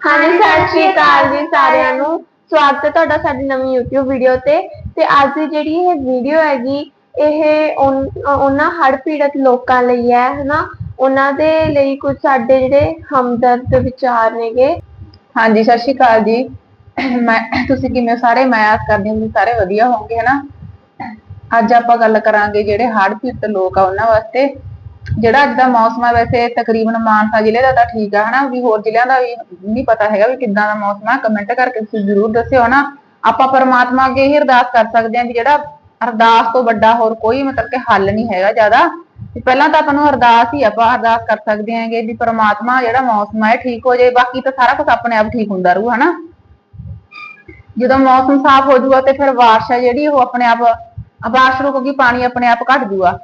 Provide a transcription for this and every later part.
ਹਾਂਜੀ ਸਤਿ ਸ਼੍ਰੀ ਅਕਾਲ ਜੀ ਸਾਰਿਆਂ ਨੂੰ। ਸਵਾਗਤ ਹੈ ਤੁਹਾਡਾ ਸਾਡੀ ਨਵੀਂ YouTube ਵੀਡੀਓ ਤੇ। ਤੇ ਅੱਜ ਦੀ ਜਿਹੜੀ ਇਹ ਵੀਡੀਓ ਹੈਗੀ ਇਹ ਉਨ- ਉਹਨਾਂ ਹੜ੍ਹ ਪੀੜਤ ਲੋਕਾਂ ਲਈ ਹੈ ਹਨਾ? ਉਹਨਾਂ ਦੇ ਲਈ ਕੁਝ ਸਾਡੇ ਜਿਹੜੇ ਹਮਦਰਦ ਵਿਚਾਰ ਨੇਗੇ। ਹਾਂਜੀ ਸਤਿ ਸ਼੍ਰੀ ਅਕਾਲ ਜੀ। ਮੈਂ ਤੁਸੀਂ ਕਿਵੇਂ ਹੋ? ਸਾਰੇ ਮੈਂ ਆਸ ਕਰਦੀ ਹਾਂ ਤੁਸੀਂ ਸਾਰੇ ਵਧੀਆ ਹੋਵੋਗੇ ਹਨਾ? ਅੱਜ ਆਪਾਂ ਗੱਲ ਕਰਾਂਗੇ ਜਿਹੜੇ ਹੜ੍ਹ ਪੀੜਤ ਲੋਕ ਆ ਉਹਨਾਂ ਵਾਸਤੇ। ਜਿਹੜਾ ਅੱਜ ਦਾ ਮੌਸਮ ਹੈ ਵੈਸੇ ਤਕਰੀਬਨ ਮਾਨਸਾ ਜ਼ਿਲ੍ਹੇ ਦਾ ਤਾਂ ਠੀਕ ਆ, ਹਨਾ, ਵੀ ਹੋਰ ਜ਼ਿਲ੍ਹਿਆਂ ਦਾ ਵੀ ਨਹੀਂ ਪਤਾ ਹੈਗਾ ਵੀ ਕਿੱਦਾਂ ਦਾ ਮੌਸਮ ਆ ਕਮੈਂਟ ਕਰਕੇ ਤੁਸੀਂ ਜ਼ਰੂਰ ਦੱਸਿਓ, ਹਨਾ। ਆਪਾਂ ਪਰਮਾਤਮਾ ਅੱਗੇ ਹੀ ਅਰਦਾਸ ਕਰ ਸਕਦੇ ਹਾਂ ਵੀ ਜਿਹੜਾ ਅਰਦਾਸ ਤੋਂ ਵੱਡਾ ਹੋਰ ਕੋਈ ਮਤਲਬ ਕਿ ਹੱਲ ਨਹੀਂ ਹੈਗਾ ਜ਼ਿਆਦਾ। ਪਹਿਲਾਂ ਤਾਂ ਆਪਾਂ ਨੂੰ ਅਰਦਾਸ ਹੀ ਆਪਾਂ ਅਰਦਾਸ ਕਰ ਸਕਦੇ ਹਾਂਗੇ ਵੀ ਪਰਮਾਤਮਾ ਜਿਹੜਾ ਮੌਸਮ ਹੈ ਠੀਕ ਹੋ ਜਾਏ, ਬਾਕੀ ਤਾਂ ਸਾਰਾ ਕੁਝ ਆਪਣੇ ਆਪ ਠੀਕ ਹੁੰਦਾ ਰਹੂ, ਹਨਾ। ਜਦੋਂ ਮੌਸਮ ਸਾਫ਼ ਹੋ ਜਾਊਗਾ ਤੇ ਫਿਰ ਬਾਰਿਸ਼ ਹੈ ਜਿਹੜੀ, ਉਹ ਆਪਣੇ ਆਪ ਬਾਰਿਸ਼ ਰੁਕੂਗੀ ਪਾਣੀ ਆਪਣੇ ਆਪ ਘਟ ਜਾਊਗਾ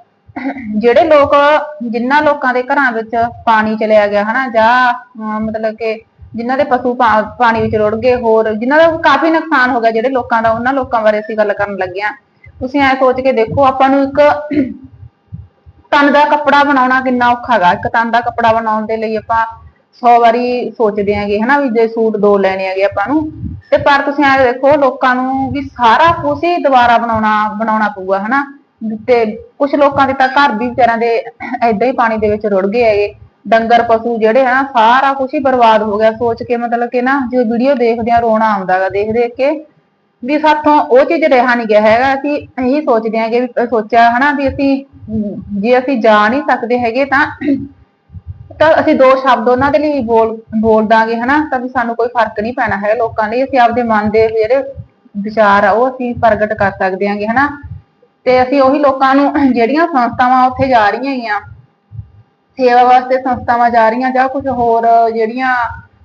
ਜਿਹੜੇ ਲੋਕ ਜਿਨ੍ਹਾਂ ਲੋਕਾਂ ਦੇ ਘਰਾਂ ਵਿੱਚ ਪਾਣੀ ਚਲਿਆ ਗਿਆ, ਹਨਾ, ਜਾਂ, ਅਹ, ਮਤਲਬ ਕਿ ਜਿਨ੍ਹਾਂ ਦੇ ਪਸ਼ੂ ਪਾ- ਪਾਣੀ ਵਿੱਚ ਰੁੜ ਗਏ, ਹੋਰ ਜਿਨ੍ਹਾਂ ਦਾ ਕਾਫੀ ਨੁਕਸਾਨ ਹੋ ਗਿਆ, ਜਿਹੜੇ ਲੋਕਾਂ ਦਾ, ਉਹਨਾਂ ਲੋਕਾਂ ਬਾਰੇ ਅਸੀਂ ਗੱਲ ਕਰਨ ਲੱਗੇ ਹਾਂ ਤੁਸੀਂ ਐ ਸੋਚ ਕੇ ਦੇਖੋ, ਆਪਾਂ ਨੂੰ ਇੱਕ ਤਨ ਦਾ ਕੱਪੜਾ ਬਣਾਉਣਾ ਕਿੰਨਾ ਔਖਾ ਹੈਗਾ। ਇੱਕ ਤਨ ਦਾ ਕੱਪੜਾ ਬਣਾਉਣ ਦੇ ਲਈ ਆਪਾਂ 100 ਵਾਰੀ ਸੋਚਦੇ ਆਂਗੇ ਹਨਾ, ਵੀ ਜੇ ਸੂਟ ਦੋ ਲੈਣੇ ਹੈਗੇ ਆਪਾਂ ਨੂੰ। ਤੇ ਪਰ ਤੁਸੀਂ ਐ ਦੇਖੋ, ਲੋਕਾਂ ਨੂੰ ਵੀ ਸਾਰਾ ਕੁਝ ਹੀ ਦੁਬਾਰਾ ਬਣਾਉਣਾ ਬਣਾਉਣਾ ਪਊਗਾ, ਹਨਾ। ਤੇ ਕੁਝ ਲੋਕਾਂ ਦੇ ਤਾਂ ਘਰ ਵੀ ਵਿਚਾਰਾਂ ਦੇ ਐਦਾਂ ਹੀ ਪਾਣੀ ਦੇ ਵਿੱਚ ਰੁੜ ਗਏ ਹੈਗੇ। ਡੰਗਰ, ਪਸ਼ੂ ਜਿਹੜੇ ਹਨਾ ਸਾਰਾ ਕੁਝ ਹੀ ਬਰਬਾਦ ਹੋ ਗਿਆ। ਸੋਚ ਕੇ ਮਤਲਬ ਕਿ ਨਾ, ਜੇ ਵੀਡੀਓ ਦੇਖਦੇ ਆ ਰੋਣਾ ਆਉਂਦਾਗਾ ਦੇਖ ਦੇਖ ਕੇ ਵੀ ਸਾਥੋਂ ਉਹ ਚੀਜ਼ ਰਿਹਾ ਨਹੀਂ ਗਿਆ ਹੈਗਾ। ਅਸੀਂ ਇਹੀ ਸੋਚਦੇ ਆਂਗੇ ਵੀ ਸੋਚਿਆ ਹਨਾ ਵੀ ਅਸੀਂ, ਜੇ ਅਸੀਂ ਜਾ ਨਹੀਂ ਸਕਦੇ ਹੈਗੇ ਤਾਂ ਤਾਂ ਅਸੀਂ ਦੋ ਸ਼ਬਦ ਉਹਨਾਂ ਦੇ ਲਈ ਬੋਲ ਬੋਲ ਦਾਂਗੇ ਹਨਾ। ਤਾਂ ਵੀ ਸਾਨੂੰ ਕੋਈ ਫ਼ਰਕ ਨਹੀਂ ਪੈਣਾ ਹੈ ਲੋਕਾਂ ਲਈ। ਅਸੀਂ ਆਪਦੇ ਮਨ ਦੇ ਜਿਹੜੇ ਵਿਚਾਰ ਆ, ਉਹ ਅਸੀਂ ਪ੍ਰਗਟ ਕਰ ਸਕਦੇ ਆਂਗੇ ਹਨਾ। ਤੇ ਅਸੀਂ ਉਹੀ ਲੋਕਾਂ ਨੂੰ ਜਿਹੜੀਆਂ ਸੰਸਥਾਵਾਂ ਉੱਥੇ ਜਾ ਰਹੀਆਂ ਹੈਗੀਆਂ, ਸੇਵਾ ਵਾਸਤੇ ਸੰਸਥਾਵਾਂ ਜਾ ਰਹੀਆਂ ਜਾਂ ਕੁਝ ਹੋਰ ਜਿਹੜੀਆਂ,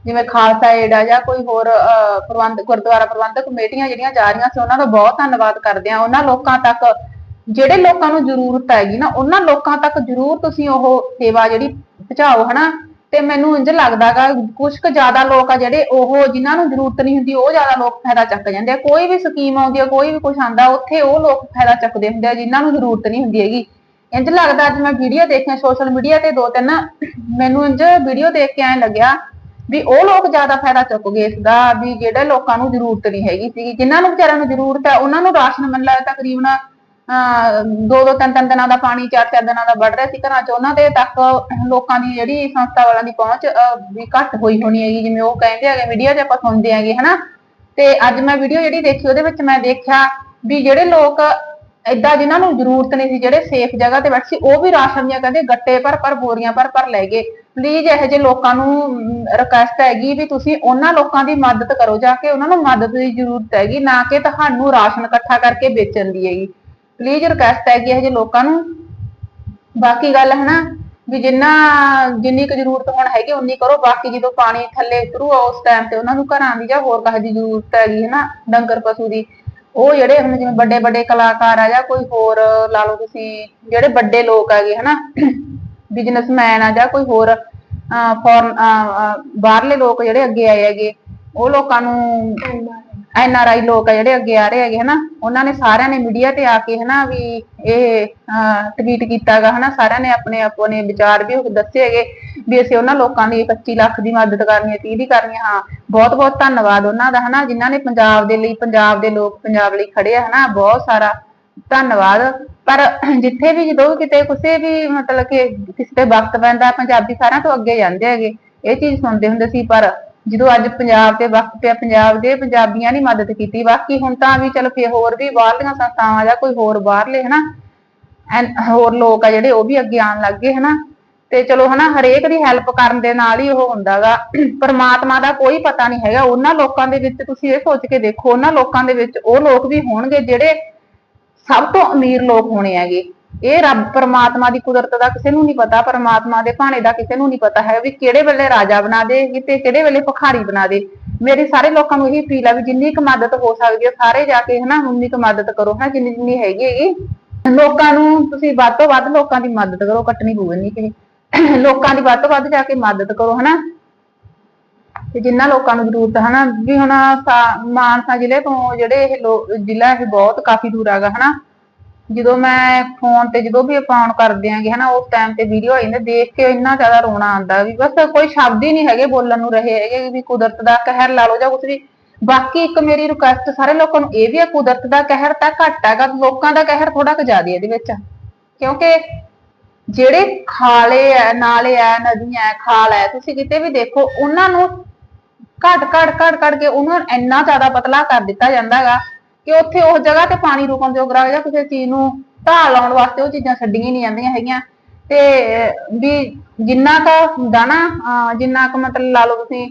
ਜਿਵੇਂ ਖਾਲਸਾ ਏਡ ਆ ਜਾਂ ਕੋਈ ਹੋਰ ਪ੍ਰਬੰਧ, ਗੁਰਦੁਆਰਾ ਪ੍ਰਬੰਧਕ ਕਮੇਟੀਆਂ ਜਿਹੜੀਆਂ ਜਾ ਰਹੀਆਂ ਸੀ, ਉਹਨਾਂ ਦਾ ਬਹੁਤ ਧੰਨਵਾਦ ਕਰਦੇ ਆ ਉਹਨਾਂ ਲੋਕਾਂ ਤੱਕ, ਜਿਹੜੇ ਲੋਕਾਂ ਨੂੰ ਜ਼ਰੂਰਤ ਹੈਗੀ ਨਾ, ਉਹਨਾਂ ਲੋਕਾਂ ਤੱਕ ਜ਼ਰੂਰ ਤੁਸੀਂ ਉਹ ਸੇਵਾ ਜਿਹੜੀ ਪਹੁੰਚਾਓ, ਹਨਾ? ਤੇ ਮੈਨੂੰ ਇੰਜ ਲੱਗਦਾਗਾ ਕੁਝ ਕੁ ਜ਼ਿਆਦਾ ਲੋਕ ਆ ਜਿਹੜੇ ਉਹ ਜਿਨ੍ਹਾਂ ਨੂੰ ਜ਼ਰੂਰਤ ਨਹੀਂ ਹੁੰਦੀ, ਉਹ ਜ਼ਿਆਦਾ ਲੋਕ ਫਾਇਦਾ ਚੱਕ ਜਾਂਦੇ ਆ। ਕੋਈ ਵੀ ਸਕੀਮ ਆਉਂਦੀ ਆ, ਕੋਈ ਵੀ ਕੁਝ ਆਂਦਾ ਉੱਥੇ ਉਹ ਲੋਕ ਫਾਇਦਾ ਚੱਕਦੇ ਹੁੰਦੇ ਆ ਜਿਨ੍ਹਾਂ ਨੂੰ ਜ਼ਰੂਰਤ ਨਹੀਂ ਹੁੰਦੀ ਹੈਗੀ। ਇੰਜ ਲੱਗਦਾ ਅੱਜ ਮੈਂ ਵੀਡੀਓ ਦੇਖਿਆ ਸੋਸ਼ਲ ਮੀਡੀਆ ਤੇ ਦੋ ਤਿੰਨ, ਮੈਨੂੰ ਇੰਜ ਵੀਡੀਓ ਦੇਖ ਕੇ ਐਂ ਲੱਗਿਆ ਵੀ ਉਹ ਲੋਕ ਜ਼ਿਆਦਾ ਫਾਇਦਾ ਚੁੱਕਗੇ ਇਸ ਦਾ, ਵੀ ਜਿਹੜੇ ਲੋਕਾਂ ਨੂੰ ਜ਼ਰੂਰਤ ਨਹੀਂ ਹੈਗੀ ਸੀ ਜਿਨ੍ਹਾਂ ਨੂੰ ਵਿਚਾਰਿਆਂ ਨੂੰ ਜ਼ਰੂਰਤ ਹੈ ਉਹਨਾਂ ਨੂੰ ਰਾਸ਼ਨ ਮਿਲ ਰਿਹਾ ਤਕਰੀਬਨ ਦੋ ਦੋ ਤਿੰਨ ਤਿੰਨ ਦਿਨਾਂ ਦਾ ਪਾਣੀ ਚਾਰ ਚਾਰ ਦਿਨਾਂ ਦਾ ਵੱਢ ਰਿਹਾ ਸੀ ਘਰਾਂ 'ਚ। ਉਹਨਾਂ ਦੇ ਤੱਕ ਲੋਕਾਂ ਦੀ ਜਿਹੜੀ ਸੰਸਥਾ ਵਾਲਿਆਂ ਦੀ ਪਹੁੰਚ ਵੀ ਘੱਟ ਹੋਈ ਹੋਣੀ ਹੈਗੀ, ਜਿਵੇਂ ਉਹ ਕਹਿੰਦੇ ਹੈਗੇ ਮੀਡੀਆ 'ਚ ਆਪਾਂ ਸੁਣਦੇ ਹੈਗੇ, ਹਨਾ? ਤੇ ਅੱਜ ਮੈਂ ਵੀਡੀਓ ਜਿਹੜੀ ਦੇਖੀ, ਉਹਦੇ ਵਿੱਚ ਮੈਂ ਦੇਖਿਆ ਵੀ ਜਿਹੜੇ ਲੋਕ ਏਦਾਂ ਜਿਨ੍ਹਾਂ ਨੂੰ ਜ਼ਰੂਰਤ ਨਹੀਂ ਸੀ, ਜਿਹੜੇ ਸੇਫ ਜਗ੍ਹਾ ਤੇ ਬੈਠੇ ਸੀ, ਉਹ ਵੀ ਰਾਸ਼ਨ ਦੀਆਂ ਕਹਿੰਦੇ ਗੱਟੇ ਭਰ ਭਰ, ਬੋਰੀਆਂ ਭਰ ਭਰ ਲੈ ਗਏ। ਪਲੀਜ਼ ਇਹੋ ਜਿਹੇ ਲੋਕਾਂ ਨੂੰ ਰਿਕਵੈਸਟ ਹੈਗੀ ਵੀ ਤੁਸੀਂ ਉਹਨਾਂ ਲੋਕਾਂ ਦੀ ਮਦਦ ਕਰੋ, ਜਾ ਕੇ ਉਹਨਾਂ ਨੂੰ ਮਦਦ ਦੀ ਜ਼ਰੂਰਤ ਹੈਗੀ, ਨਾ ਕਿ ਤੁਹਾਨੂੰ ਰਾਸ਼ਨ ਇਕੱਠਾ ਕਰਕੇ ਵੇਚਣ ਦੀ ਹੈਗੀ। ਪਲੀਜ਼ ਰਿਕਵੈਸਟ ਹੈਗੀ ਇਹੋ ਜਿਹੇ ਲੋਕਾਂ ਨੂੰ। ਬਾਕੀ ਗੱਲ ਹੈ ਨਾ, ਵੀ ਜਿੰਨਾ, ਜਿੰਨੀ ਕੁ ਜ਼ਰੂਰਤ ਹੁਣ ਹੈਗੀ, ਉਨੀ ਕਰੋ। ਬਾਕੀ ਜਦੋਂ ਪਾਣੀ ਥੱਲੇ ਉਤਰੂਗਾ ਉਸ ਟਾਈਮ ਤੇ ਉਹਨਾਂ ਨੂੰ ਘਰਾਂ ਦੀ ਜਾਂ ਹੋਰ ਕਾਹ ਦੀ ਜ਼ਰੂਰਤ ਹੈਗੀ ਹੈ ਨਾ, ਡੰਗਰ ਪਸ਼ੂ ਦੀ, ਉਹ ਜਿਹੜੇ ਹੁਣ ਜਿਵੇਂ ਵੱਡੇ ਵੱਡੇ ਕਲਾਕਾਰ ਆ ਜਾਂ ਕੋਈ ਹੋਰ, ਲਾ ਲਓ ਤੁਸੀਂ, ਜਿਹੜੇ ਵੱਡੇ ਲੋਕ ਹੈਗੇ ਹਨਾ ਬਿਜ਼ਨਸਮੈਨ ਆ ਜਾਂ ਕੋਈ ਹੋਰ ਫੋਰਨ ਬਾਹਰਲੇ ਲੋਕ ਜਿਹੜੇ ਅੱਗੇ ਆਏ ਹੈਗੇ, ਉਹ ਲੋਕਾਂ ਨੂੰ ਐਨ ਆਰ ਆਈ ਲੋਕ ਆ ਜਿਹੜੇ ਅੱਗੇ ਆ ਰਹੇ ਹੈਗੇ ਹਨਾ, ਉਹਨਾਂ ਨੇ ਸਾਰਿਆਂ ਨੇ ਮੀਡੀਆ ਤੇ ਆ ਕੇ ਹਨਾ ਵੀ ਇਹ ਟਵੀਟ ਕੀਤਾਗਾ ਹਨਾ, ਸਾਰਿਆਂ ਨੇ ਆਪਣੇ ਆਪਣੇ ਵਿਚਾਰ ਵੀ ਉਹ ਦੱਸੇ ਹੈਗੇ ਵੀ ਅਸੀਂ ਉਹਨਾਂ ਲੋਕਾਂ ਦੀ 25 ਲੱਖ ਦੀ ਮਦਦ ਕਰਨੀ ਹੈ 30 ਦੀ ਕਰਨੀ ਹਾਂ ਬਹੁਤ ਬਹੁਤ ਧੰਨਵਾਦ ਉਹਨਾਂ ਦਾ ਹਨਾ, ਜਿਨ੍ਹਾਂ ਨੇ ਪੰਜਾਬ ਦੇ ਲਈ, ਪੰਜਾਬ ਦੇ ਲੋਕ ਪੰਜਾਬ ਲਈ ਖੜੇ ਆ ਹਨਾ, ਬਹੁਤ ਸਾਰਾ ਧੰਨਵਾਦ। ਪਰ ਜਿੱਥੇ ਵੀ ਜਦੋਂ ਵੀ ਕਿਤੇ ਕਿਸੇ ਵੀ ਮਤਲਬ ਕਿ ਕਿਸੇ ਤੇ ਵਕਤ ਪੈਂਦਾ, ਪੰਜਾਬੀ ਸਾਰਿਆਂ ਤੋਂ ਅੱਗੇ ਜਾਂਦੇ ਹੈਗੇ, ਇਹ ਚੀਜ਼ ਸੁਣਦੇ ਹੁੰਦੇ ਸੀ, ਪਰ ਜਦੋਂ ਅੱਜ ਪੰਜਾਬ ਤੇ ਵਕਤ ਪਿਆ, ਪੰਜਾਬ ਦੇ ਪੰਜਾਬੀਆਂ ਨੇ ਮਦਦ ਕੀਤੀ, ਬਾਕੀ ਹੁਣ ਤਾਂ ਵੀ ਚਲ ਫੇਰ ਹੋਰ ਵੀ ਬਾਹਰਲੀਆਂ ਸੰਸਥਾਵਾਂ ਜਾਂ ਕੋਈ ਹੋਰ ਬਾਹਰਲੇ, ਹਨਾ? ਹੋਰ ਲੋਕ ਆ ਜਿਹੜੇ ਉਹ ਵੀ ਅੱਗੇ ਆਉਣ ਲੱਗ ਗਏ, ਹਨਾ? ਤੇ ਚਲੋ, ਹਨਾ, ਹਰੇਕ ਦੀ ਹੈਲਪ ਕਰਨ ਦੇ ਨਾਲ ਹੀ ਉਹ ਹੁੰਦਾਗਾ। ਪਰਮਾਤਮਾ ਦਾ ਕੋਈ ਪਤਾ ਨਹੀਂ ਹੈਗਾ। ਉਹਨਾਂ ਲੋਕਾਂ ਦੇ ਵਿੱਚ ਤੁਸੀਂ ਇਹ ਸੋਚ ਕੇ ਦੇਖੋ, ਉਹਨਾਂ ਲੋਕਾਂ ਦੇ ਵਿੱਚ ਉਹ ਲੋਕ ਵੀ ਹੋਣਗੇ ਜਿਹੜੇ ਸਭ ਤੋਂ ਅਮੀਰ ਲੋਕ ਹੋਣੇ ਹੈਗੇ। ਇਹ ਰੱਬ ਪਰਮਾਤਮਾ ਦੀ ਕੁਦਰਤ ਦਾ ਕਿਸੇ ਨੂੰ ਨਹੀਂ ਪਤਾ, ਪਰਮਾਤਮਾ ਦੇ ਭਾਣੇ ਦਾ ਕਿਸੇ ਨੂੰ ਨਹੀਂ ਪਤਾ ਹੈ ਵੀ ਕਿਹੜੇ ਵੇਲੇ ਰਾਜਾ ਬਣਾ ਦੇ ਕਿਤੇ ਕਿਹੜੇ ਵੇਲੇ ਭਿਖਾਰੀ ਬਣਾ ਦੇ। ਮੇਰੀ ਸਾਰੇ ਲੋਕਾਂ ਨੂੰ ਇਹੀ ਅਪੀਲ ਆ ਵੀ ਜਿੰਨੀ ਕੁ ਮਦਦ ਹੋ ਸਕਦੀ ਹੈ, ਸਾਰੇ ਜਾ ਕੇ ਹਨਾ ਉਨੀ ਕੁ ਮਦਦ ਕਰੋ ਹਨਾ ਜਿੰਨੀ ਜਿੰਨੀ ਹੈਗੀ ਹੈਗੀ। ਲੋਕਾਂ ਨੂੰ ਤੁਸੀਂ ਵੱਧ ਤੋਂ ਵੱਧ ਲੋਕਾਂ ਦੀ ਮਦਦ ਕਰੋ, ਕੱਟਣੀ ਪਊ ਨਹੀਂ ਕਿ ਲੋਕਾਂ ਦੀ ਵੱਧ ਤੋਂ ਵੱਧ ਜਾ ਕੇ ਮਦਦ ਕਰੋ ਹਨਾ। ਤੇ ਜਿੰਨਾ ਲੋਕਾਂ ਨੂੰ ਜ਼ਰੂਰਤ ਹਨਾ, ਵੀ ਹੁਣ ਮਾਨਸਾ ਜ਼ਿਲ੍ਹੇ ਤੋਂ ਜਿਹੜੇ ਇਹ ਲੋ- ਜ਼ਿਲ੍ਹਾ ਇਹ ਬਹੁਤ ਕਾਫੀ ਦੂਰ ਹੈਗਾ ਹਨਾ। ਜਦੋਂ ਮੈਂ ਫੋਨ ਤੇ ਜਦੋਂ ਵੀ ਆਪਾਂ ਔਨ ਕਰਦੇ ਆਂਗੇ, ਹਨਾ, ਉਸ ਟਾਈਮ ਤੇ ਵੀਡੀਓ ਆ ਜਾਂਦੇ, ਦੇਖ ਕੇ ਇੰਨਾ ਜ਼ਿਆਦਾ ਰੋਣਾ ਆਂਦਾ ਵੀ ਬਸ ਕੋਈ ਸ਼ਬਦ ਹੀ ਨਹੀਂ ਹੈਗੇ ਬੋਲਣ ਨੂੰ ਰਹੇ ਹੈਗੇ ਵੀ ਕੁਦਰਤ ਦਾ ਕਹਿਰ ਲਾ ਲਓ ਜਾਂ ਕੁਝ ਵੀ। ਬਾਕੀ ਇੱਕ ਮੇਰੀ ਰਿਕੁਐਸਟ ਸਾਰੇ ਲੋਕਾਂ ਨੂੰ, ਇਹ ਵੀ ਹੈ ਕੁਦਰਤ ਦਾ ਕਹਿਰ ਤਾਂ ਘੱਟ ਹੈਗਾ, ਲੋਕਾਂ ਦਾ ਕਹਿਰ ਥੋੜਾ ਕੁ ਜ਼ਿਆਦਾ ਇਹਦੇ ਵਿੱਚ ਕਿਉਂਕਿ ਜਿਹੜੇ ਖਾਲੇ ਐ ਨਾਲੇ ਐ ਨਦੀਆਂ ਐ ਖਾਲ ਐ ਤੁਸੀਂ ਕਿਤੇ ਵੀ ਦੇਖੋ, ਉਹਨਾਂ ਨੂੰ ਘਟ ਘਟ ਘਟ ਘਟ ਕੇ ਉਹਨੂੰ ਇੰਨਾ ਜ਼ਿਆਦਾ ਪਤਲਾ ਕਰ ਦਿੱਤਾ ਜਾਂਦਾ ਹੈਗਾ। ਕਿ ਉੱਥੇ ਉਸ ਜਗ੍ਹਾ ਤੇ ਪਾਣੀ ਰੁਕਣ ਜੋਗਰਾ ਜਾਂ ਕਿਸੇ ਚੀਜ਼ ਨੂੰ ਢਾਹ ਲਾਉਣ ਵਾਸਤੇ ਉਹ ਚੀਜ਼ਾਂ ਛੱਡੀਆਂ ਹੀ ਨਹੀਂ ਜਾਂਦੀਆਂ ਹੈਗੀਆਂ। ਤੇ ਵੀ ਜਿੰਨਾ ਕੁ ਹੁੰਦਾ ਨਾ ਅਹ, ਜਿੰਨਾ ਕੁ ਮਤਲਬ ਲਾ ਲਓ ਤੁਸੀਂ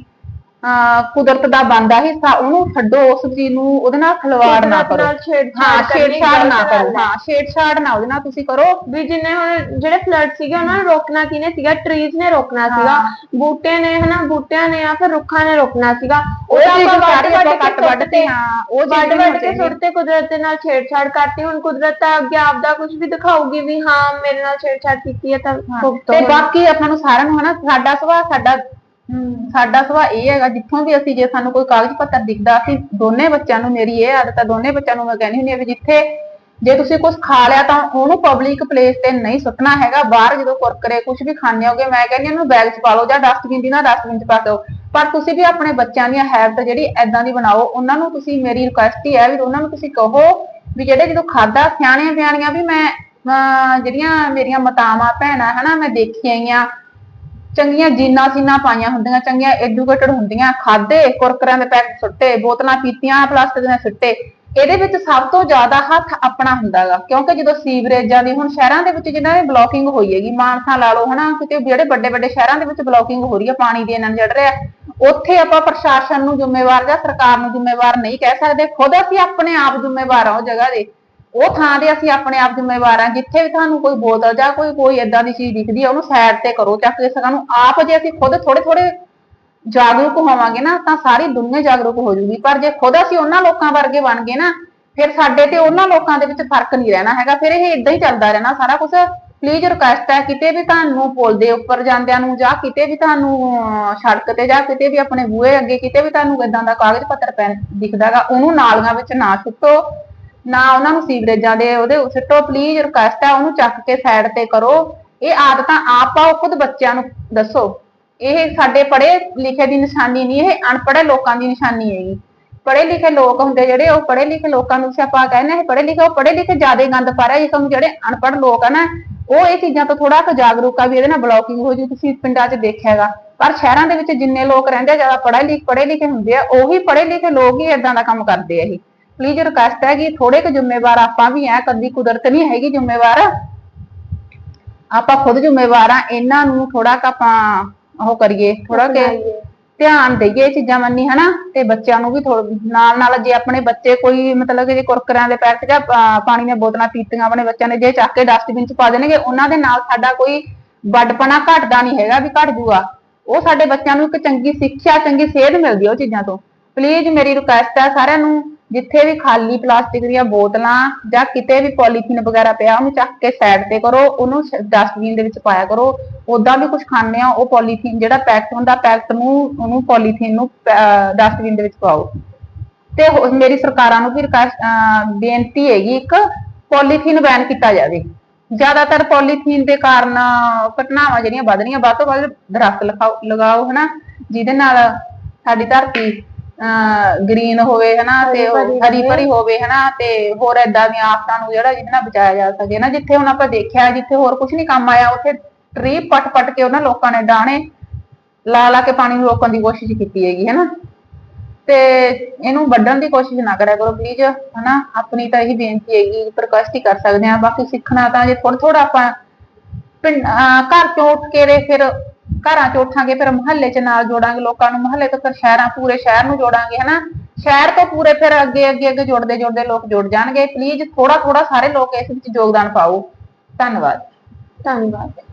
ਕੁਦਰਤ ਦਾ ਬਣਦਾ ਹਿੱਸਾ ਉਹਨੂੰ ਛੱਡੋ ਉਸ ਚੀਜ਼ ਨੂੰ ਉਹਦੇ ਨਾਲ ਖਿਲਵਾੜ ਨਾ ਕੁਦਰਤ ਕਰੋ। ਨਾਲ ਛੇੜਛਾੜ ਹਾਂ ਕਰਨੀ ਛੇੜਛਾੜ ਨਾ ਗਲਤ ਕਰੋ। ਗੱਲ ਹੈ। ਹਾਂ ਛੇੜਛਾੜ ਨਾ ਉਹਦੇ ਨਾਲ ਤੁਸੀਂ ਕਰੋ। ਵੀ ਜਿੰਨੇ ਹੁਣ ਜਿਹੜੇ ਫਲੱਡ ਸੀਗੇ ਉਹਨਾਂ ਨੂੰ ਰੋਕਣਾ ਕਿਹਨੇ ਸੀਗਾ? ਟਰੀਜ਼ ਨੇ ਰੋਕਣਾ ਸੀਗਾ। ਬੂਟੇ ਨੇ ਹਨਾ ਬੂਟਿਆਂ ਨੇ ਜਾਂ ਫਿਰ ਰੁੱਖਾਂ ਨੇ ਰੋਕਣਾ ਸੀਗਾ। ਉਹ ਤਾਂ ਚੀਜ਼ ਆਪਾਂ ਕੱਟ ਵੱਢ ਸੁੱਟ ਤੇ ਹਾਂ ਉਹ ਚੀਜ਼ ਵੱਡ ਵੱਡ ਕੇ। ਸੁੱਟਤੇ ਕੁਦਰਤ ਦੇ ਨਾਲ ਛੇੜਛਾੜ ਕਰਤੀ। ਹੁਣ ਕੁਦਰਤ ਤਾਂ ਅੱਗੇ ਆਪਦਾ ਕੁਝ ਵੀ ਦਿਖਾਊਗੀ ਵੀ ਹਾਂ ਮੇਰੇ ਨਾਲ ਛੇੜਛਾੜ ਕੀਤੀ ਹੈ ਤਾਂ ਭੁਗਤੋ। ਤੇ। ਬਾਕੀ ਆਪਾਂ ਨੂੰ ਸਾਰਿਆਂ ਨੂੰ ਹਨਾ ਸਾਡਾ ਸੁਭਾਅ ਸਾਡਾ ਸਾਡਾ ਸੁਭਾਅ ਇਹ ਹੈਗਾ, ਜਿੱਥੋਂ ਵੀ ਅਸੀਂ ਜੇ ਸਾਨੂੰ ਕੋਈ ਕਾਗਜ਼ ਪੱਤਰ ਦਿਖਦਾ ਅਸੀਂ ਦੋਨੇ ਬੱਚਿਆਂ ਨੂੰ ਮੇਰੀ ਇਹ ਆਦਤ ਹੈ ਦੋਨੇ ਬੱਚਿਆਂ ਨੂੰ ਮੈਂ ਕਹਿੰਦੀ ਹੁੰਦੀ ਆ ਵੀ ਜਿੱਥੇ ਜੇ ਤੁਸੀਂ ਕੁਝ ਖਾ ਲਿਆ ਤਾਂ ਉਹਨੂੰ ਪਬਲਿਕ ਪਲੇਸ ਤੇ ਨਹੀਂ ਸੁੱਟਣਾ ਹੈਗਾ, ਬਾਹਰ ਜਦੋਂ ਕੁਰਕਰੇ ਕੁਝ ਵੀ ਖਾਣੇ ਹੋਗੇ, ਮੈਂ ਕਹਿੰਦੀ ਹਾਂ ਬੈਗ 'ਚ ਪਾ ਲਓ ਜਾਂ ਡਸਟਬਿਨ ਦੀ ਨਾ ਡਸਟਬਿਨ 'ਚ ਪਾ ਦਿਓ। ਪਰ ਤੁਸੀਂ ਵੀ ਆਪਣੇ ਬੱਚਿਆਂ ਦੀਆਂ ਹੈਬਿਟ ਜਿਹੜੀ ਐਦਾਂ ਦੀ ਬਣਾਓ, ਉਹਨਾਂ ਨੂੰ ਤੁਸੀਂ, ਮੇਰੀ ਰਿਕੁਐਸਟ ਹੀ ਹੈ ਵੀ ਉਹਨਾਂ ਨੂੰ ਤੁਸੀਂ ਕਹੋ ਵੀ ਜਿਹੜੇ ਜਦੋਂ ਖਾਦਾ ਸਿਆਣੀਆਂ ਬਿਆਣੀਆਂ ਵੀ ਮੈਂ ਜਿਹੜੀਆਂ ਮੇਰੀਆਂ ਮਤਾਵਾਂ, ਭੈਣਾਂ, ਹਨਾ, ਮੈਂ ਦੇਖੀਆਂ ਆਈਆਂ ਚੰਗੀਆਂ ਜੀਨਾਂ ਸੀਨਾ ਪਾਈਆਂ ਹੁੰਦੀਆਂ, ਚੰਗੀਆਂ ਐਡੂਕੇਟਡ ਹੁੰਦੀਆਂ ਖਾਦੇ ਕੁਰਕਰਿਆਂ ਦੇ ਪੈਕਟ ਸੁੱਟੇ, ਬੋਤਲਾਂ ਪੀਤੀਆਂ, ਪਲਾਸਟਿਕ ਦੀਆਂ ਸੁੱਟੇ। ਇਹਦੇ ਵਿੱਚ ਸਭ ਤੋਂ ਜ਼ਿਆਦਾ ਹੱਥ ਆਪਣਾ ਹੁੰਦਾਗਾ ਕਿਉਂਕਿ ਜਦੋਂ ਸੀਵਰੇਜਾਂ ਦੀ, ਹੁਣ ਸ਼ਹਿਰਾਂ ਦੇ ਵਿੱਚ ਜਿਨ੍ਹਾਂ ਦੀ ਬਲੋਕਿੰਗ ਹੋਈ ਹੈਗੀ, ਮਾਨਸਾ ਲਾ ਲਓ, ਹਨਾ ਕਿਤੇ ਜਿਹੜੇ ਵੱਡੇ ਵੱਡੇ ਸ਼ਹਿਰਾਂ ਦੇ ਵਿੱਚ ਬਲੋਕਿੰਗ ਹੋ ਰਹੀ ਹੈ ਪਾਣੀ ਦੀ ਇਹਨਾਂ ਨੂੰ ਚੜ ਰਿਹਾ, ਉੱਥੇ ਆਪਾਂ ਪ੍ਰਸ਼ਾਸਨ ਨੂੰ ਜ਼ਿੰਮੇਵਾਰ ਜਾਂ ਸਰਕਾਰ ਨੂੰ ਜ਼ਿੰਮੇਵਾਰ ਨਹੀਂ ਕਹਿ ਸਕਦੇ, ਖੁਦ ਅਸੀਂ ਆਪਣੇ ਆਪ ਜ਼ਿੰਮੇਵਾਰ ਆ ਉਹ ਜਗ੍ਹਾ ਦੇ। ਉਹ ਥਾਂ ਦੇ ਅਸੀਂ ਆਪਣੇ ਆਪ ਜ਼ਿੰਮੇਵਾਰ ਆ ਜਿੱਥੇ ਵੀ ਤੁਹਾਨੂੰ ਕੋਈ ਬੋਤਲ ਜਾਂ ਕੋਈ ਕੋਈ ਏਦਾਂ ਦੀ ਚੀਜ਼ ਦਿਖਦੀ ਹੈ ਉਹਨੂੰ ਸਾਈਡ ਤੇ ਕਰੋ, ਚੱਕ ਕੇ ਸਕਾਂ ਨੂੰ। ਆਪ ਜੇ ਅਸੀਂ ਖੁਦ ਥੋੜੇ ਥੋੜੇ ਜਾਗਰੂਕ ਹੋਵਾਂਗੇ ਨਾ, ਤਾਂ ਸਾਰੀ ਦੁਨੀਆ ਜਾਗਰੂਕ ਹੋ ਜੂਗੀ। ਪਰ ਜੇ ਖੁਦ ਅਸੀਂ ਉਹਨਾਂ ਲੋਕਾਂ ਵਰਗੇ ਬਣ ਗਏ ਨਾ, ਫਿਰ ਸਾਡੇ ਤੇ ਉਹਨਾਂ ਲੋਕਾਂ ਦੇ ਵਿੱਚ ਫ਼ਰਕ ਨਹੀਂ ਰਹਿਣਾ ਹੈਗਾ। ਫਿਰ ਇਹ ਇਦਾਂ ਹੀ ਚੱਲਦਾ ਰਹਿਣਾ, ਸਾਰਾ ਕੁਝ ਪਲੀਜ਼ ਰਿਕੁਐਸਟ ਹੈ, ਕਿਤੇ ਵੀ ਤੁਹਾਨੂੰ ਪੁਲ ਦੇ ਉੱਪਰ ਜਾਂਦਿਆਂ ਨੂੰ, ਜਾਂ ਕਿਤੇ ਵੀ ਤੁਹਾਨੂੰ ਸੜਕ ਤੇ, ਜਾਂ ਕਿਤੇ ਵੀ ਆਪਣੇ ਬੂਹੇ ਅੱਗੇ, ਕਿਤੇ ਵੀ ਤੁਹਾਨੂੰ ਇਦਾਂ ਦਾ ਕਾਗਜ਼ ਪੱਤਰ ਪੈਨ ਦਿਖਦਾਗਾ ਉਹਨੂੰ ਨਾਲੀਆਂ ਵਿੱਚ ਨਾ ਸੁੱਟੋ। ਨਾ ਉਹਨਾਂ ਨੂੰ ਸੀਵਰੇਜਾਂ ਦੇ ਉਹਦੇ ਸਿੱਟੋ ਪਲੀਜ਼ ਰਿਕੁਐਸਟ ਆ ਉਹਨੂੰ ਚੱਕ ਕੇ ਸਾਈਡ ਤੇ ਕਰੋ। ਇਹ ਆਦਤਾਂ ਆਪ ਆਓ ਖੁਦ ਬੱਚਿਆਂ ਨੂੰ ਦੱਸੋ। ਇਹ ਸਾਡੇ ਪੜ੍ਹੇ ਲਿਖੇ ਦੀ ਨਿਸ਼ਾਨੀ ਨਹੀਂ, ਇਹ ਅਨਪੜ੍ਹੇ ਲੋਕਾਂ ਦੀ ਨਿਸ਼ਾਨੀ ਹੈਗੀ। ਪੜ੍ਹੇ ਲਿਖੇ ਲੋਕ ਹੁੰਦੇ ਜਿਹੜੇ, ਉਹ ਪੜ੍ਹੇ ਲਿਖੇ ਲੋਕਾਂ ਨੂੰ ਸਿਆਪਾ ਕਹਿੰਦੇ ਇਹ ਪੜ੍ਹੇ ਲਿਖੇ, ਉਹ ਪੜ੍ਹੇ ਲਿਖੇ ਜ਼ਿਆਦਾ ਗੰਦ ਪਾ ਰਹੇ ਜਿਸਮ ਜਿਹੜੇ ਅਨਪੜ੍ਹ ਲੋਕ ਆ ਨਾ, ਉਹ ਇਹ ਚੀਜ਼ਾਂ ਤੋਂ ਥੋੜਾ ਕੁ ਜਾਗਰੂਕ ਆ ਵੀ ਇਹਦੇ ਨਾਲ ਬਲੌਕਿੰਗ ਹੋ ਜੂ, ਤੁਸੀਂ ਪਿੰਡਾਂ 'ਚ ਦੇਖਿਆਗਾ ਪਰ ਸ਼ਹਿਰਾਂ ਦੇ ਵਿੱਚ ਜਿੰਨੇ ਲੋਕ ਰਹਿੰਦੇ ਆ, ਜ਼ਿਆਦਾ ਪੜ੍ਹੇ ਲਿਖ, ਪੜ੍ਹੇ ਲਿਖੇ ਹੁੰਦੇ ਆ, ਉਹੀ ਪੜ੍ਹੇ ਲਿਖੇ ਲੋਕ ਹੀ ਇਦਾਂ ਦਾ ਕੰਮ ਕਰਦੇ ਆ ਇਹ। ਪਲੀਜ਼ ਰਿਕੁਐਸਟ ਹੈ ਕਿ ਥੋੜੇ ਕੁ ਜ਼ਿੰਮੇਵਾਰ ਆਪਾਂ ਵੀ ਆ ਕਦੀ ਕੁਦਰਤ ਨਹੀਂ ਹੈਗੀ ਜ਼ਿੰਮੇਵਾਰ। ਆਪਾਂ ਖੁਦ ਜ਼ਿੰਮੇਵਾਰ ਆ ਇਹਨਾਂ ਨੂੰ ਥੋੜਾ ਕੁ ਆਪਾਂ ਉਹ ਕਰੀਏ ਥੋੜਾ ਕਿ। ਧਿਆਨ ਦੇਈਏ ਇਹ ਚੀਜ਼ਾਂ ਮੰਨੀ ਹਨਾ? ਤੇ ਬੱਚਿਆਂ ਨੂੰ ਵੀ ਨਾਲ ਨਾਲ ਜੇ ਆਪਣੇ ਬੱਚੇ ਕੋਈ ਮਤਲਬ ਕਿ ਜੇ ਕੁਰਕਰਿਆਂ ਦੇ ਪੈਕਟ ਜਾਂ ਪਾਣੀ ਦੀਆਂ ਬੋਤਲਾਂ ਪੀਤੀਆਂ ਆਪਣੇ ਬੱਚਿਆਂ ਨੇ ਜੇ ਚੱਕ ਕੇ ਡਸਟਬਿਨ 'ਚ ਪਾ ਦੇਣਗੇ ਉਹਨਾਂ ਦੇ ਨਾਲ ਸਾਡਾ ਕੋਈ ਵੱਡਪਣਾ ਘਟਦਾ ਨਹੀਂ ਹੈਗਾ ਵੀ ਘਟ ਜੂਗਾ। ਉਹ ਸਾਡੇ ਬੱਚਿਆਂ ਨੂੰ ਇੱਕ ਚੰਗੀ ਸਿੱਖਿਆ ਚੰਗੀ ਸੇਧ ਮਿਲਦੀ ਉਹ ਚੀਜ਼ਾਂ ਤੋਂ। ਪਲੀਜ਼ ਮੇਰੀ ਰਿਕੁਐਸਟ ਹੈ ਸਾਰਿਆਂ ਨੂੰ ਜਿੱਥੇ ਵੀ ਖਾਲੀ ਪਲਾਸਟਿਕ ਦੀਆਂ ਬੋਤਲਾਂ ਜਾਂ ਕਿਤੇ ਵੀ ਪੋਲੀਥੀਨ ਵਗੈਰਾ ਪਿਆ, ਉਹਨੂੰ ਚੱਕ ਕੇ ਸਾਈਡ ਤੇ ਕਰੋ, ਉਹਨੂੰ ਡਸਟਬਿਨ ਦੇ ਵਿੱਚ ਪਾਇਆ ਕਰੋ। ਉਦਾਂ ਵੀ ਕੁਝ ਖਾਂਦੇ ਆ, ਉਹ ਪੋਲੀਥੀਨ ਜਿਹੜਾ ਪੈਕਟ ਹੁੰਦਾ ਪੈਕਟ ਨੂੰ, ਉਹਨੂੰ ਪੋਲੀਥੀਨ ਨੂੰ ਡਸਟਬਿਨ ਦੇ ਵਿੱਚ ਪਾਓ। ਤੇ ਮੇਰੀ ਸਰਕਾਰਾਂ ਨੂੰ ਵੀ ਬੇਨਤੀ ਹੈਗੀ, ਇੱਕ ਪੋਲੀਥੀਨ ਬੈਨ ਕੀਤਾ ਜਾਵੇ। ਜ਼ਿਆਦਾਤਰ ਪੋਲੀਥੀਨ ਦੇ ਕਾਰਨ ਘਟਨਾਵਾਂ ਜਿਹੜੀਆਂ ਵੱਧ ਰਹੀਆਂ, ਵੱਧ ਤੋਂ ਵੱਧ ਦਰਖਤ ਲਗਾਓ ਲਗਾਓ, ਹਨਾ? ਜਿਹਦੇ ਨਾਲ ਸਾਡੀ ਧਰਤੀ ਗ੍ਰੀਨ ਹੋਵੇ ਹਨਾ ਤੇ ਉਹ ਹਰੀ ਭਰੀ ਹੋਵੇ। ਹਨਾ ਤੇ ਹੋਰ ਏਦਾਂ ਦੀਆਂ ਆਫਤਾਂ ਨੂੰ ਜਿਹੜਾ ਜਿਹਦੇ ਨਾਲ ਬਚਾਇਆ ਜਾ ਸਕੇ ਨਾ ਜਿੱਥੇ ਹੁਣ ਆਪਾਂ ਦੇਖਿਆ ਜਿੱਥੇ ਹੋਰ ਕੁਝ ਨਹੀਂ ਕੰਮ ਆਇਆ ਉੱਥੇ ਟਰੀ ਪੱਟ ਪੱਟ ਕੇ ਉਹਨਾਂ ਲੋਕਾਂ ਨੇ ਡਾਣੇ ਲਾ ਲਾ ਕੇ ਪਾਣੀ ਨੂੰ ਰੋਕਣ ਦੀ ਕੋਸ਼ਿਸ਼ ਕੀਤੀ ਹੈਗੀ ਹੈਨਾ। ਤੇ ਇਹਨੂੰ ਵੱਢਣ ਦੀ ਕੋਸ਼ਿਸ਼ ਨਾ ਕਰਿਆ ਕਰੋ ਪਲੀਜ਼ ਹਨਾ ਆਪਣੀ ਤਾਂ ਇਹੀ ਬੇਨਤੀ ਹੈਗੀ ਰਿਕੁਐਸਟ ਹੀ ਕਰ ਸਕਦੇ ਆ ਬਾਕੀ ਸਿੱਖਣਾ ਤਾਂ ਜੇ ਥੋੜਾ ਥੋੜਾ ਆਪਾਂ ਘਰ ਚੋਂ ਉੱਠ ਕੇ ਦੇ ਫਿਰ ਘਰਾਂ ਚ ਉੱਠਾਂਗੇ, ਫਿਰ ਮੁਹੱਲੇ ਚ ਨਾਲ ਜੋੜਾਂਗੇ ਲੋਕਾਂ ਨੂੰ, ਮੁਹੱਲੇ ਤੋਂ ਫਿਰ ਸ਼ਹਿਰਾਂ, ਪੂਰੇ ਸ਼ਹਿਰ ਨੂੰ ਜੋੜਾਂਗੇ, ਹਨਾ? ਸ਼ਹਿਰ ਤੋਂ ਪੂਰੇ ਫਿਰ ਅੱਗੇ ਅੱਗੇ ਅੱਗੇ ਜੁੜਦੇ ਜੁੜਦੇ ਲੋਕ ਜੁੜ ਜਾਣਗੇ। ਪਲੀਜ਼ ਥੋੜਾ ਥੋੜਾ ਸਾਰੇ ਲੋਕ ਇਸ ਵਿੱਚ ਯੋਗਦਾਨ ਪਾਓ। ਧੰਨਵਾਦ। ਧੰਨਵਾਦ।